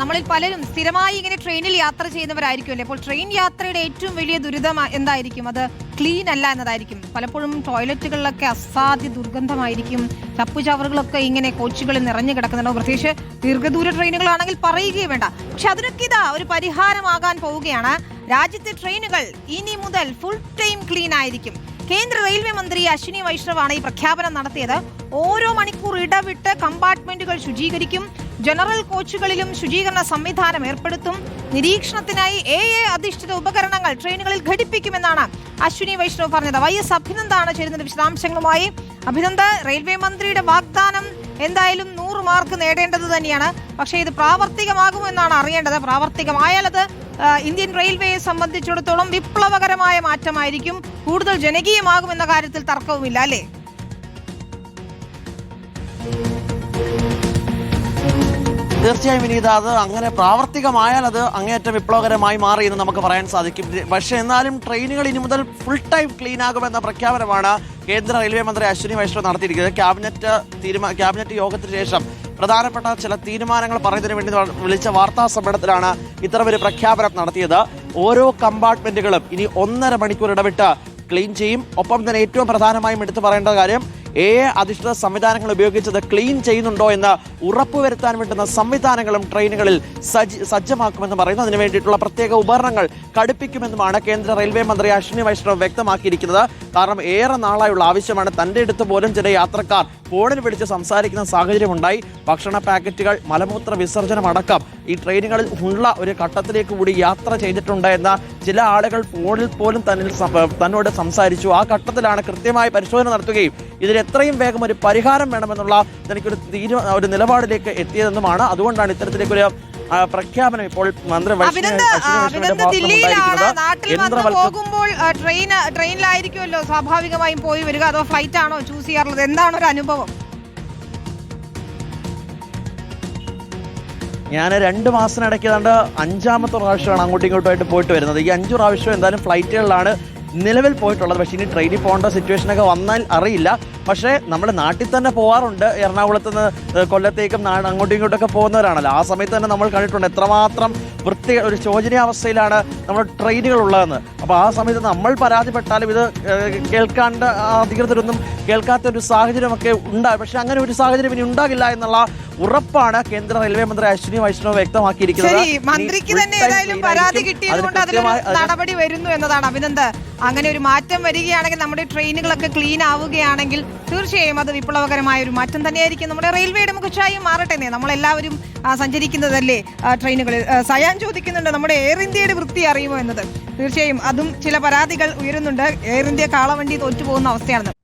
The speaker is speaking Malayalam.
നമ്മളിൽ പലരും സ്ഥിരമായി ഇങ്ങനെ ട്രെയിനിൽ യാത്ര ചെയ്യുന്നവരായിരിക്കുമല്ലേ? അപ്പോൾ ട്രെയിൻ യാത്രയുടെ ഏറ്റവും വലിയ ദുരിതം എന്തായിരിക്കും? അത് ക്ലീൻ അല്ല എന്നതായിരിക്കും. പലപ്പോഴും ടോയ്ലറ്റുകളിലൊക്കെ അസാധ്യ ദുർഗന്ധമായിരിക്കും. ചപ്പുചവറുകളൊക്കെ ഇങ്ങനെ കോച്ചുകളിൽ നിറഞ്ഞു കിടക്കുന്നുണ്ടാവും പ്രത്യേകിച്ച് ദീർഘദൂര ട്രെയിനുകളാണെങ്കിൽ പറയുകയേ വേണ്ട. പക്ഷെ അതിനൊക്കെ ഇതാ ഒരു പരിഹാരമാകാൻ പോവുകയാണ്. രാജ്യത്തെ ട്രെയിനുകൾ ഇനി മുതൽ ഫുൾ ടൈം ക്ലീൻ ആയിരിക്കും. കേന്ദ്ര റെയിൽവേ മന്ത്രി അശ്വിനി വൈഷ്ണവാണ് ഈ പ്രഖ്യാപനം നടത്തിയത്. ഓരോ മണിക്കൂർ ഇടവിട്ട് കമ്പാർട്ട്മെന്റുകൾ ശുചീകരിക്കും. ജനറൽ കോച്ചുകളിലും ശുചീകരണ സംവിധാനം ഏർപ്പെടുത്തും. നിരീക്ഷണത്തിനായി എ എ അധിഷ്ഠിത ഉപകരണങ്ങൾ ട്രെയിനുകളിൽ ഘടിപ്പിക്കുമെന്നാണ് അശ്വിനി വൈഷ്ണവ് പറഞ്ഞത്. വൈ എസ് അഭിനന്ദാണ് ചേരുന്നത് വിശദാംശങ്ങളുമായി. അഭിനന്ദ റെയിൽവേ മന്ത്രിയുടെ വാഗ്ദാനം എന്തായാലും നൂറ് മാർക്ക് നേടേണ്ടത് തന്നെയാണ്. പക്ഷേ ഇത് പ്രാവർത്തികമാകുമെന്നാണ് അറിയേണ്ടത്. പ്രാവർത്തികമായാൽ അത് ഇന്ത്യൻ റെയിൽവേയെ സംബന്ധിച്ചിടത്തോളം വിപ്ലവകരമായ മാറ്റമായിരിക്കും. കൂടുതൽ ജനകീയമാകുമെന്ന കാര്യത്തിൽ തർക്കവുമില്ല അല്ലേ? തീർച്ചയായും വിനീത അത് അങ്ങനെ പ്രാവർത്തികമായാൽ അത് അങ്ങേയറ്റം വിപ്ലവകരമായി മാറി എന്ന് നമുക്ക് പറയാൻ സാധിക്കും. പക്ഷേ എന്നാലും ട്രെയിനുകൾ ഇനി മുതൽ ഫുൾ ടൈം ക്ലീൻ ആകുമെന്ന പ്രഖ്യാപനമാണ് കേന്ദ്ര റെയിൽവേ മന്ത്രി അശ്വിനി വൈഷ്ണവ് നടത്തിയിരിക്കുന്നത്. ക്യാബിനറ്റ് തീരുമാന ക്യാബിനറ്റ് യോഗത്തിന് ശേഷം പ്രധാനപ്പെട്ട ചില തീരുമാനങ്ങൾ പറയുന്നതിന് വേണ്ടി വിളിച്ച വാർത്താ സമ്മേളനത്തിലാണ് ഇത്തരമൊരു പ്രഖ്യാപനം നടത്തിയത്. ഓരോ കമ്പാർട്ട്മെന്റുകളും ഇനി ഒന്നര മണിക്കൂർ ഇടവിട്ട് ക്ലീൻ ചെയ്യും. ഒപ്പം തന്നെ ഏറ്റവും പ്രധാനമായും എടുത്തു പറയേണ്ട കാര്യം എ അധിഷ്ഠിത സംവിധാനങ്ങൾ ഉപയോഗിച്ചത് ക്ലീൻ ചെയ്യുന്നുണ്ടോ എന്ന് ഉറപ്പുവരുത്താൻ വേണ്ടുന്ന സംവിധാനങ്ങളും ട്രെയിനുകളിൽ സജ്ജ സജ്ജമാക്കുമെന്ന് പറയുന്നു. അതിനു വേണ്ടിയിട്ടുള്ള പ്രത്യേക ഉപകരണങ്ങൾ ഘടിപ്പിക്കുമെന്നുമാണ് കേന്ദ്ര റെയിൽവേ മന്ത്രി അശ്വിനി വൈഷ്ണവ് വ്യക്തമാക്കിയിരിക്കുന്നത്. കാരണം ഏറെ നാളായുള്ള ആവശ്യമാണ് തന്റെ അടുത്ത് പോലും ചില യാത്രക്കാർ ഫോണിൽ വിളിച്ച് സംസാരിക്കുന്ന സാഹചര്യമുണ്ടായി. ഭക്ഷണ പാക്കറ്റുകൾ മലമൂത്ര വിസർജനമടക്കം ഈ ട്രെയിനുകളിൽ ഉള്ള ഒരു ഘട്ടത്തിലേക്ക് കൂടി യാത്ര ചെയ്തിട്ടുണ്ട് എന്ന ചില ആളുകൾ ഫോണിൽ പോലും തന്നിൽ തന്നോട് സംസാരിച്ചു. ആ ഘട്ടത്തിലാണ് കൃത്യമായി പരിശോധന നടത്തുകയും ഇതിന് എത്രയും വേഗം ഒരു പരിഹാരം വേണമെന്നുള്ള തനിക്കൊരു തീരുമാന ഒരു നിലപാടിലേക്ക് എത്തിയതെന്നുമാണ്. അതുകൊണ്ടാണ് ഇത്തരത്തിലേക്കൊരു പ്രഖ്യാപനം ഇപ്പോൾ മന്ത്രി പോകുമ്പോൾ ട്രെയിൻ ട്രെയിനിലായിരിക്കുമല്ലോ സ്വാഭാവികമായും പോയി വരിക അതോ ഫ്ലൈറ്റ് ആണോ ചൂസ് ചെയ്യാറുള്ളത്? എന്താണ് ഒരു അനുഭവം? ഞാൻ രണ്ട് മാസത്തിനിടയ്ക്ക് ഏതാണ്ട് അഞ്ചാമത്തെ പ്രാവശ്യമാണ് അങ്ങോട്ടും ഇങ്ങോട്ടുമായിട്ട് പോയിട്ട് വരുന്നത്. ഈ അഞ്ചു പ്രാവശ്യം എന്തായാലും ഫ്ലൈറ്റുകളിലാണ് നിലവിൽ പോയിട്ടുള്ളത്. പക്ഷേ ഇനി ട്രെയിനിൽ പോകേണ്ട സിറ്റുവേഷനൊക്കെ വന്നാൽ അറിയില്ല. പക്ഷേ നമ്മുടെ നാട്ടിൽ തന്നെ പോകാറുണ്ട് എറണാകുളത്ത് നിന്ന് കൊല്ലത്തേക്കും അങ്ങോട്ടും ഇങ്ങോട്ടൊക്കെ പോകുന്നവരാണല്ലോ. ആ സമയത്ത് തന്നെ നമ്മൾ കണ്ടിട്ടുണ്ട് എത്രമാത്രം വൃത്തി ഒരു ശോചനീയാവസ്ഥയിലാണ് നമ്മുടെ ട്രെയിനുകൾ ഉള്ളതെന്ന്. അപ്പോൾ ആ സമയത്ത് നമ്മൾ പരാതിപ്പെട്ടാലും ഇത് കേൾക്കാണ്ട് അധികൃതരൊന്നും കേൾക്കാത്ത ഒരു സാഹചര്യമൊക്കെ ഉണ്ടാകും. പക്ഷേ അങ്ങനെ ഒരു സാഹചര്യം ഇനി ഉണ്ടാകില്ല എന്നുള്ള ഉറപ്പാണ് കേന്ദ്ര റെയിൽവേ മന്ത്രി അശ്വിനി വൈഷ്ണവ് വ്യക്തമാക്കിയിരിക്കുന്നത്. മന്ത്രിക്ക് തന്നെ ഏതായാലും പരാതി കിട്ടിയതുകൊണ്ട് അതിലൊരു നടപടി വരുന്നു എന്നതാണ്. അഭിനന്ദ്. അങ്ങനെ ഒരു മാറ്റം വരികയാണെങ്കിൽ നമ്മുടെ ട്രെയിനുകളൊക്കെ ക്ലീൻ ആവുകയാണെങ്കിൽ തീർച്ചയായും അത് വിപ്ലവകരമായ ഒരു മാറ്റം തന്നെയായിരിക്കും. നമ്മുടെ റെയിൽവേയുടെ മുഖച്ഛായും മാറട്ടെ നമ്മളെല്ലാവരും സഞ്ചരിക്കുന്നതല്ലേ ട്രെയിനുകളിൽ? സയാൻ ചോദിക്കുന്നുണ്ട് നമ്മുടെ എയർ ഇന്ത്യയുടെ വൃത്തി അറിയുമോ എന്നത്? തീർച്ചയായും അതും ചില പരാതികൾ ഉയരുന്നുണ്ട്. എയർ ഇന്ത്യ കാളവണ്ടി തോറ്റുപോകുന്ന അവസ്ഥയാണ്.